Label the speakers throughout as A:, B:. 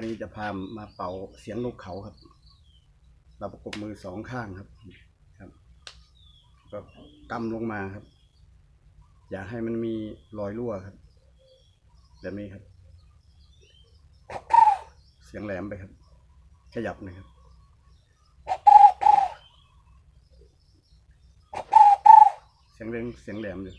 A: วันนี้จะพามาเป่าเสียงนกเขาครับ เราประกบมือสองข้างครับ ครับก็กำลงมาครับ อย่าให้มันมีรอยรั่วครับแบบนี้ครับ เสียงแหลมไปครับ ขยับหนะครับเสียงเร่งเสียงแหลมเลย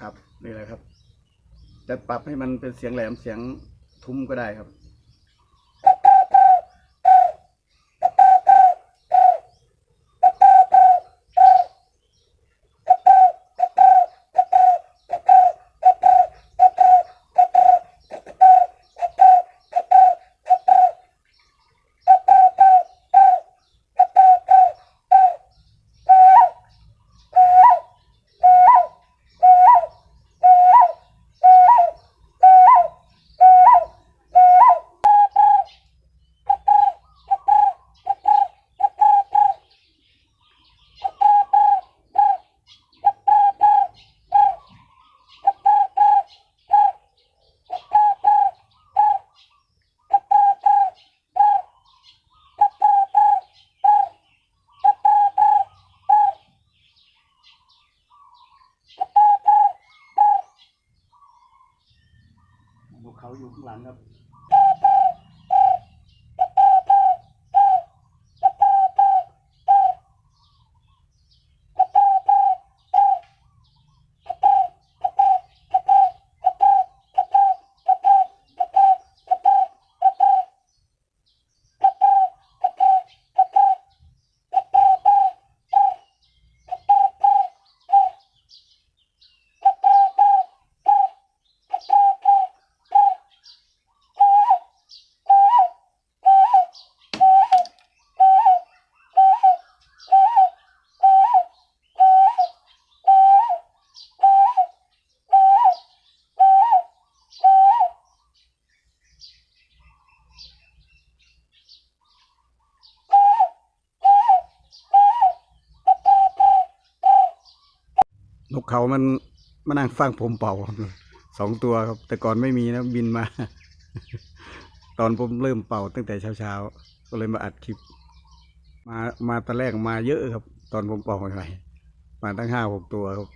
A: ครับ นี่แหละครับ จะปรับให้มันเป็นเสียงแหลมเสียงทุ้มก็ได้ครับ ภูเขาอยู่ข้างหลังครับ นกเขามันมานั่งฟังผมเป่าสองตัวครับ แต่ก่อนไม่มีนะบินมา ตอนผมเริ่มเป่าตั้งแต่เช้าๆ ก็เลยมาอัดคลิป มามาตอนแรกมาเยอะครับ ตอนผมเป่าใหม่มาตั้งห้าหกตัวครับ